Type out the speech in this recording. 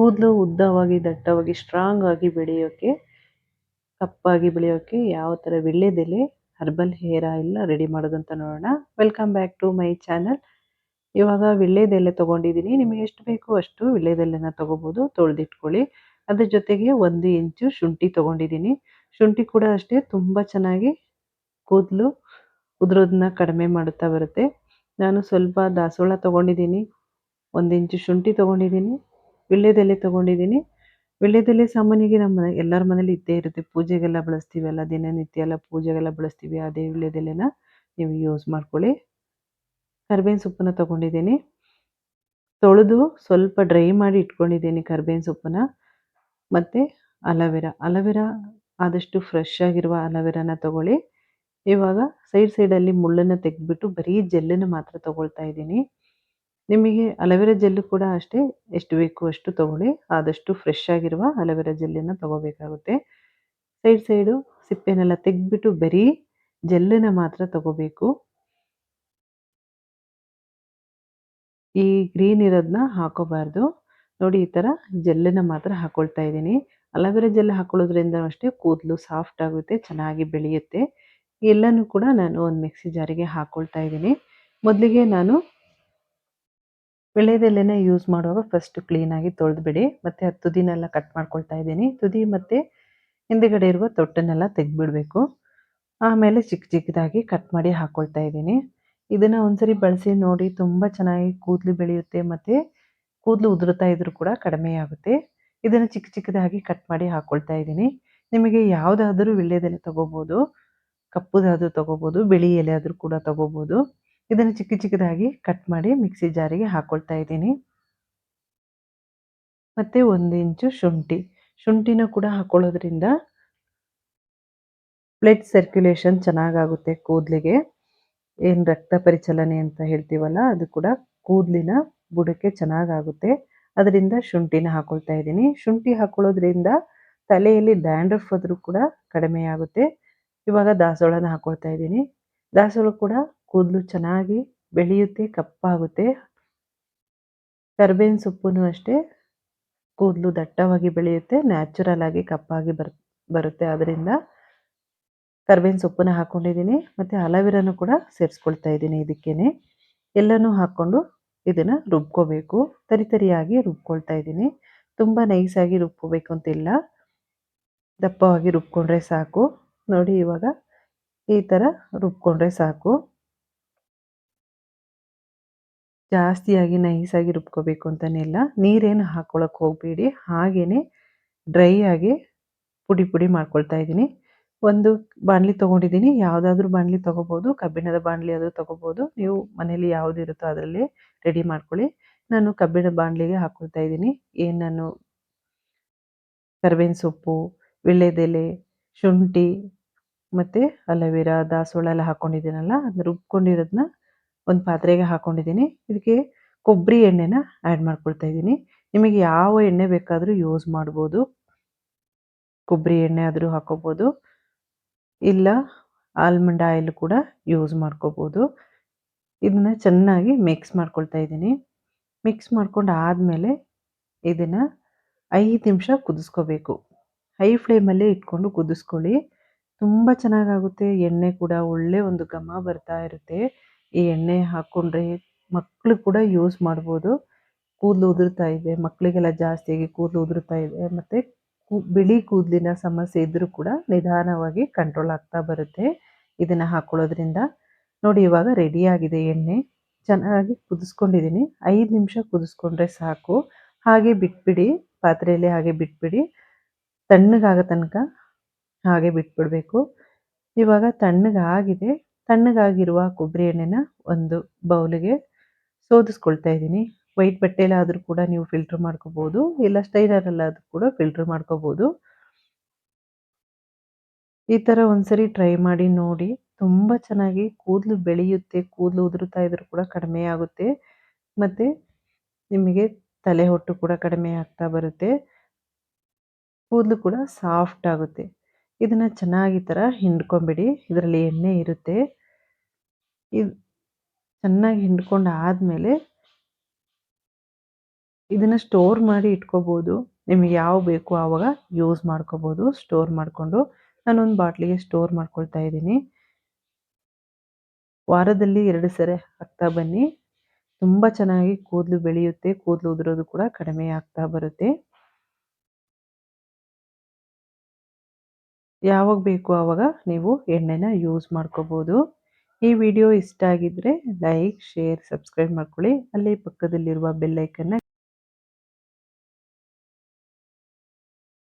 ಕೂದಲು ಉದ್ದವಾಗಿ, ದಟ್ಟವಾಗಿ ಸ್ಟ್ರಾಂಗ್ ಆಗಿ ಬೆಳೆಯೋಕೆ, ಕಪ್ಪಾಗಿ ಬೆಳೆಯೋಕೆ ಯಾವ ಥರ ವೀಳ್ಯದೆಲೆ ಹರ್ಬಲ್ ಹೇರ್ ಆಯಿಲ್ನ ರೆಡಿ ಮಾಡೋದಂತ ನೋಡೋಣ. Welcome back to my channel ಇವಾಗ ವೀಳ್ಯದೆಲೆ ತೊಗೊಂಡಿದ್ದೀನಿ. ನಿಮಗೆ ಎಷ್ಟು ಬೇಕೋ ಅಷ್ಟು ವೀಳ್ಯದೆಲೆನ ತೊಗೋಬೋದು. ತೊಳೆದಿಟ್ಕೊಳ್ಳಿ. ಅದ್ರ ಜೊತೆಗೆ ಒಂದು ಇಂಚು ಶುಂಠಿ ತೊಗೊಂಡಿದ್ದೀನಿ. ಶುಂಠಿ ಕೂಡ ಅಷ್ಟೇ, ತುಂಬ ಚೆನ್ನಾಗಿ ಕೂದಲು ಉದುರೋದನ್ನ ಕಡಿಮೆ ಮಾಡುತ್ತಾ ಬರುತ್ತೆ. ನಾನು ಸ್ವಲ್ಪ ದಾಸವಾಳ ತೊಗೊಂಡಿದ್ದೀನಿ. ಒಂದು ಇಂಚು ಶುಂಠಿ ತೊಗೊಂಡಿದ್ದೀನಿ. ವಿಳ್ಯದೆಲೆ ತಗೊಂಡಿದ್ದೀನಿ. ವೀಳ್ಯದೆಲೆ ಸಾಮಾನ್ಯವಾಗಿ ನಮ್ಮ ಎಲ್ಲರ ಮನೇಲಿ ಇದ್ದೇ ಇರುತ್ತೆ. ಪೂಜೆಗೆಲ್ಲ ಬಳಸ್ತೀವಲ್ಲ, ದಿನನಿತ್ಯ ಎಲ್ಲ ಪೂಜೆಗೆಲ್ಲ ಬಳಸ್ತೀವಿ. ಅದೇ ವೀಳ್ಯದೆಲೆನ ನೀವು ಯೂಸ್ ಮಾಡ್ಕೊಳ್ಳಿ. ಕರ್ಬೇವಿನ ಸೊಪ್ಪನ್ನ ತೊಗೊಂಡಿದ್ದೀನಿ. ತೊಳೆದು ಸ್ವಲ್ಪ ಡ್ರೈ ಮಾಡಿ ಇಟ್ಕೊಂಡಿದ್ದೀನಿ ಕರ್ಬೇವಿನ ಸೊಪ್ಪನ್ನ. ಮತ್ತು ಅಲವೆರಾ. ಅಲವೆರಾ ಆದಷ್ಟು ಫ್ರೆಶ್ ಆಗಿರುವ ಅಲವೆರಾನ ತೊಗೊಳ್ಳಿ. ಇವಾಗ ಸೈಡ್ ಸೈಡಲ್ಲಿ ಮುಳ್ಳನ್ನು ತೆಗೆದ್ಬಿಟ್ಟು ಬರೀ ಜೆಲ್ಲನ್ನು ಮಾತ್ರ ತೊಗೊಳ್ತಾ ಇದ್ದೀನಿ. ನಿಮಗೆ ಅಲವೆರಾ ಜೆಲ್ಲು ಕೂಡ ಅಷ್ಟೇ ಎಷ್ಟು ಬೇಕು ಅಷ್ಟು ತೊಗೊಳ್ಳಿ. ಆದಷ್ಟು ಫ್ರೆಶ್ ಆಗಿರುವ ಅಲವೆರಾ ಜೆಲ್ಲನ್ನು ತೊಗೋಬೇಕಾಗುತ್ತೆ. ಸೈಡ್ ಸೈಡು ಸಿಪ್ಪೆನೆಲ್ಲ ತೆಗೆದ್ಬಿಟ್ಟು ಬರೀ ಜೆಲ್ಲನ್ನ ಮಾತ್ರ ತಗೋಬೇಕು. ಈ ಗ್ರೀನ್ ಇರೋದನ್ನ ಹಾಕೋಬಾರ್ದು. ನೋಡಿ, ಈ ಥರ ಜೆಲ್ಲನ್ನ ಮಾತ್ರ ಹಾಕೊಳ್ತಾ ಇದ್ದೀನಿ. ಅಲವೆರಾ ಜೆಲ್ ಹಾಕೊಳ್ಳೋದ್ರಿಂದ ಅಷ್ಟೇ ಕೂದಲು ಸಾಫ್ಟ್ ಆಗುತ್ತೆ, ಚೆನ್ನಾಗಿ ಬೆಳೆಯುತ್ತೆ. ಎಲ್ಲನೂ ಕೂಡ ನಾನು ಒಂದು ಮಿಕ್ಸಿ ಜಾರಿಗೆ ಹಾಕ್ಕೊಳ್ತಾ ಇದ್ದೀನಿ. ಮೊದಲಿಗೆ ನಾನು ವಿಳ್ಯದೆಲೆನ ಯೂಸ್ ಮಾಡುವಾಗ ಫಸ್ಟ್ ಕ್ಲೀನಾಗಿ ತೊಳೆದ್ಬಿಡಿ. ಮತ್ತು ಅದು ತುದಿನೆಲ್ಲ ಕಟ್ ಮಾಡ್ಕೊಳ್ತಾ ಇದ್ದೀನಿ. ತುದಿ ಮತ್ತು ಹಿಂದುಗಡೆ ಇರುವ ತೊಟ್ಟನ್ನೆಲ್ಲ ತೆಗೆದ್ಬಿಡಬೇಕು. ಆಮೇಲೆ ಚಿಕ್ಕ ಚಿಕ್ಕದಾಗಿ ಕಟ್ ಮಾಡಿ ಹಾಕ್ಕೊಳ್ತಾ ಇದ್ದೀನಿ. ಇದನ್ನು ಒಂದ್ಸರಿ ಬಳಸಿ ನೋಡಿ ತುಂಬ ಚೆನ್ನಾಗಿ ಕೂದಲು ಬೆಳೆಯುತ್ತೆ. ಮತ್ತು ಕೂದಲು ಉದುರುತ್ತಾ ಇದ್ರೂ ಕೂಡ ಕಡಿಮೆ ಆಗುತ್ತೆ. ಇದನ್ನು ಚಿಕ್ಕ ಚಿಕ್ಕದಾಗಿ ಕಟ್ ಮಾಡಿ ಹಾಕ್ಕೊಳ್ತಾ ಇದ್ದೀನಿ. ನಿಮಗೆ ಯಾವುದಾದ್ರೂ ವಿಳ್ಯದೆಲೆ ತೊಗೋಬೋದು, ಕಪ್ಪುದಾದರೂ ತೊಗೋಬೋದು, ಬಿಳಿ ಎಲೆ ಆದರೂ ಕೂಡ ತೊಗೋಬೋದು. ಇದನ್ನು ಚಿಕ್ಕ ಚಿಕ್ಕದಾಗಿ ಕಟ್ ಮಾಡಿ ಮಿಕ್ಸಿ ಜಾರಿಗೆ ಹಾಕ್ಕೊಳ್ತಾ ಇದ್ದೀನಿ. ಮತ್ತು ಒಂದು ಇಂಚು ಶುಂಠಿ. ಶುಂಠಿನ ಕೂಡ ಹಾಕ್ಕೊಳ್ಳೋದ್ರಿಂದ ಬ್ಲಡ್ ಸರ್ಕ್ಯುಲೇಷನ್ ಚೆನ್ನಾಗಾಗುತ್ತೆ ಕೂದಲಿಗೆ. ಏನು ರಕ್ತ ಪರಿಚಲನೆ ಅಂತ ಹೇಳ್ತೀವಲ್ಲ, ಅದು ಕೂಡ ಕೂದಲಿನ ಬುಡಕ್ಕೆ ಚೆನ್ನಾಗಾಗುತ್ತೆ. ಅದರಿಂದ ಶುಂಠಿನ ಹಾಕೊಳ್ತಾ ಇದ್ದೀನಿ. ಶುಂಠಿ ಹಾಕೊಳ್ಳೋದ್ರಿಂದ ತಲೆಯಲ್ಲಿ ಡ್ಯಾಂಡ್ರಫ್ ಆದರೂ ಕೂಡ ಕಡಿಮೆ ಆಗುತ್ತೆ ಇವಾಗ ದಾಸೋಳನ ಹಾಕೊಳ್ತಾ ಇದ್ದೀನಿ. ದಾಸವಾಳ ಕೂಡ ಕೂದಲು ಚೆನ್ನಾಗಿ ಬೆಳೆಯುತ್ತೆ, ಕಪ್ಪಾಗುತ್ತೆ. ಕರ್ಬೇವಿನ ಸೊಪ್ಪು ಅಷ್ಟೇ ಕೂದಲು ದಟ್ಟವಾಗಿ ಬೆಳೆಯುತ್ತೆ ನ್ಯಾಚುರಲ್ ಆಗಿ ಕಪ್ಪಾಗಿ ಬರ್, ಬರುತ್ತೆ. ಅದರಿಂದ ಕರ್ಬೇವಿನ ಸೊಪ್ಪನ್ನ ಹಾಕ್ಕೊಂಡಿದ್ದೀನಿ ಮತ್ತು ಅಲವಿರನು ಕೂಡ ಸೇರಿಸ್ಕೊಳ್ತಾ ಇದ್ದೀನಿ ಇದಕ್ಕೇನೆ. ಎಲ್ಲನೂ ಹಾಕ್ಕೊಂಡು ಇದನ್ನು ರುಬ್ಕೋಬೇಕು. ತರಿ ತರಿಯಾಗಿ ರುಬ್ಕೊಳ್ತಾ ಇದ್ದೀನಿ. ತುಂಬ ನೈಸಾಗಿ ರುಬ್ಕೋಬೇಕು ಅಂತಿಲ್ಲ. ದಪ್ಪವಾಗಿ ರುಬ್ಕೊಂಡ್ರೆ ಸಾಕು. ನೋಡಿ ಇವಾಗ ಈ ಥರ ರುಬ್ಕೊಂಡ್ರೆ ಸಾಕು. ಜಾಸ್ತಿಯಾಗಿ ನೈಸಾಗಿ ರುಬ್ಕೋಬೇಕು ಇಲ್ಲ ನೀರೇನು ಹಾಕ್ಕೊಳಕ್ಕೆ ಹೋಗಬೇಡಿ ಹಾಗೇ ಡ್ರೈ ಆಗಿ ಪುಡಿ ಪುಡಿ ಮಾಡ್ಕೊಳ್ತಾ ಇದ್ದೀನಿ. ಒಂದು ಬಾಣಲಿ ತೊಗೊಂಡಿದ್ದೀನಿ, ಯಾವುದಾದ್ರೂ ಬಾಣಲಿ ತೊಗೋಬೋದು, ಕಬ್ಬಿಣದ ಬಾಣಲಿ ಆದರೂ ತೊಗೋಬೋದು, ನೀವು ಮನೇಲಿ ಯಾವುದು ಇರುತ್ತೋ ಅದರಲ್ಲಿ ರೆಡಿ ಮಾಡ್ಕೊಳ್ಳಿ. ನಾನು ಕಬ್ಬಿಣದ ಬಾಣಲಿಗೆ ಹಾಕ್ಕೊಳ್ತಾ ಇದ್ದೀನಿ. ಏನು ನಾನು ಕರ್ಬೇವಿನ ಸೊಪ್ಪು ವಿಳ್ಳೆದೆಲೆ ಶುಂಠಿ ಮತ್ತು ಅಲೋವೆರಾ, ದಾಸವಾಳ ಎಲ್ಲ ಹಾಕ್ಕೊಂಡಿದ್ದೀನಲ್ಲ ಅದನ್ನ ರುಬ್ಕೊಂಡಿರೋದನ್ನ ಒಂದು ಪಾತ್ರೆಗೆ ಹಾಕ್ಕೊಂಡಿದ್ದೀನಿ ಇದಕ್ಕೆ ಕೊಬ್ಬರಿ ಎಣ್ಣೆನ ಆ್ಯಡ್ ಮಾಡ್ಕೊಳ್ತಾ ಇದ್ದೀನಿ. ನಿಮಗೆ ಯಾವ ಎಣ್ಣೆ ಬೇಕಾದರೂ ಯೂಸ್ ಮಾಡ್ಬೋದು. ಕೊಬ್ಬರಿ ಎಣ್ಣೆ ಆದರೂ ಹಾಕೋಬೋದು. ಇಲ್ಲ ಆಲ್ಮಂಡ್ ಆಯಿಲ್ ಕೂಡ ಯೂಸ್ ಮಾಡ್ಕೋಬೋದು. ಇದನ್ನ ಚೆನ್ನಾಗಿ ಮಿಕ್ಸ್ ಮಾಡ್ಕೊಳ್ತಾ ಇದ್ದೀನಿ. ಮಿಕ್ಸ್ ಮಾಡ್ಕೊಂಡು ಆದಮೇಲೆ ಇದನ್ನು ಐದು ನಿಮಿಷ ಕುದಿಸ್ಕೋಬೇಕು. ಹೈ ಫ್ಲೇಮಲ್ಲೇ ಇಟ್ಕೊಂಡು ಕುದಿಸ್ಕೊಳ್ಳಿ. ತುಂಬ ಚೆನ್ನಾಗಾಗುತ್ತೆ. ಎಣ್ಣೆ ಕೂಡ ಒಳ್ಳೆ ಒಂದು ಘಮ ಬರ್ತಾ ಇರುತ್ತೆ. ಈ ಎಣ್ಣೆ ಹಾಕ್ಕೊಂಡ್ರೆ ಮಕ್ಕಳು ಕೂಡ ಯೂಸ್ ಮಾಡ್ಬೋದು. ಕೂದಲು ಉದುರ್ತಾ ಇದೆ ಮಕ್ಕಳಿಗೆಲ್ಲ ಜಾಸ್ತಿಯಾಗಿ ಕೂದಲು ಉದುರ್ತಾ ಇದೆ, ಮತ್ತು ಬಿಳಿ ಕೂದಲಿನ ಸಮಸ್ಯೆ ಇದ್ದರೂ ಕೂಡ ನಿಧಾನವಾಗಿ ಕಂಟ್ರೋಲ್ ಆಗ್ತಾ ಬರುತ್ತೆ. ಇದನ್ನು ಹಾಕ್ಕೊಳ್ಳೋದ್ರಿಂದ ನೋಡಿ, ಇವಾಗ ರೆಡಿಯಾಗಿದೆ ಎಣ್ಣೆ. ಚೆನ್ನಾಗಿ ಕುದಿಸ್ಕೊಂಡಿದ್ದೀನಿ. ಐದು ನಿಮಿಷ ಕುದಿಸ್ಕೊಂಡ್ರೆ ಸಾಕು. ಹಾಗೆ ಬಿಟ್ಬಿಡಿ, ಪಾತ್ರೆಯಲ್ಲಿ ಹಾಗೆ ಬಿಟ್ಬಿಡಿ. ತಣ್ಣಗಾಗೋ ತನಕ ಹಾಗೆ ಬಿಟ್ಬಿಡಬೇಕು. ಇವಾಗ ತಣ್ಣಗಾಗಿದೆ. ತಣ್ಣಗಾಗಿರುವ ಕೊಬ್ಬರಿ ಎಣ್ಣೆನ ಒಂದು ಬೌಲಿಗೆ ಸೋದಿಸ್ಕೊಳ್ತಾ ಇದ್ದೀನಿ. ವೈಟ್ ಬಟ್ಟೆಲಾದರೂ ಕೂಡ ನೀವು ಫಿಲ್ಟರ್ ಮಾಡ್ಕೋಬೋದು. ಇಲ್ಲ ಸ್ಟೈನರಲ್ಲಾದರೂ ಕೂಡ ಫಿಲ್ಟರ್ ಮಾಡ್ಕೋಬೋದು. ಈ ಥರ ಒಂದ್ಸರಿ ಟ್ರೈ ಮಾಡಿ ನೋಡಿ. ತುಂಬ ಚೆನ್ನಾಗಿ ಕೂದಲು ಬೆಳೆಯುತ್ತೆ. ಕೂದಲು ಉದುರುತ್ತಾ ಇದ್ರೂ ಕೂಡ ಕಡಿಮೆ ಆಗುತ್ತೆ. ಮತ್ತು ನಿಮಗೆ ತಲೆ ಹೊಟ್ಟು ಕೂಡ ಕಡಿಮೆ ಆಗ್ತಾ ಬರುತ್ತೆ. ಕೂದಲು ಕೂಡ ಸಾಫ್ಟ್ ಆಗುತ್ತೆ. ಇದನ್ನು ಚೆನ್ನಾಗಿ ಥರ ಹಿಂಡ್ಕೊಂಬಿಡಿ. ಇದರಲ್ಲಿ ಎಣ್ಣೆ ಇರುತ್ತೆ. ಇದು ಚೆನ್ನಾಗಿ ಹಿಂಡ್ಕೊಂಡು ಆದಮೇಲೆ ಇದನ್ನ ಸ್ಟೋರ್ ಮಾಡಿ ಇಟ್ಕೋಬೋದು. ನಿಮಗೆ ಯಾವ ಬೇಕು ಆವಾಗ ಯೂಸ್ ಮಾಡ್ಕೋಬೋದು. ಸ್ಟೋರ್ ಮಾಡಿಕೊಂಡು ನಾನೊಂದು ಬಾಟ್ಲಿಗೆ ಸ್ಟೋರ್ ಮಾಡ್ಕೊಳ್ತಾ ಇದ್ದೀನಿ. ವಾರದಲ್ಲಿ ಎರಡು ಸರಿ ಹಾಕ್ತಾ ಬನ್ನಿ. ತುಂಬ ಚೆನ್ನಾಗಿ ಕೂದಲು ಬೆಳೆಯುತ್ತೆ. ಕೂದಲು ಉದುರೋದು ಕೂಡ ಕಡಿಮೆ ಆಗ್ತಾ ಬರುತ್ತೆ. ಯಾವಾಗ ಬೇಕು ಆವಾಗ ನೀವು ಎಣ್ಣೆನ ಯೂಸ್ ಮಾಡ್ಕೋಬೋದು. ಈ ವಿಡಿಯೋ ಇಷ್ಟ ಆಗಿದ್ರೆ ಲೈಕ್ ಶೇರ್ ಸಬ್ಸ್ಕ್ರೈಬ್ ಮಾಡ್ಕೊಳ್ಳಿ. ಅಲ್ಲಿ ಪಕ್ಕದಲ್ಲಿರುವ ಬೆಲ್ಲೈಕನ್ನ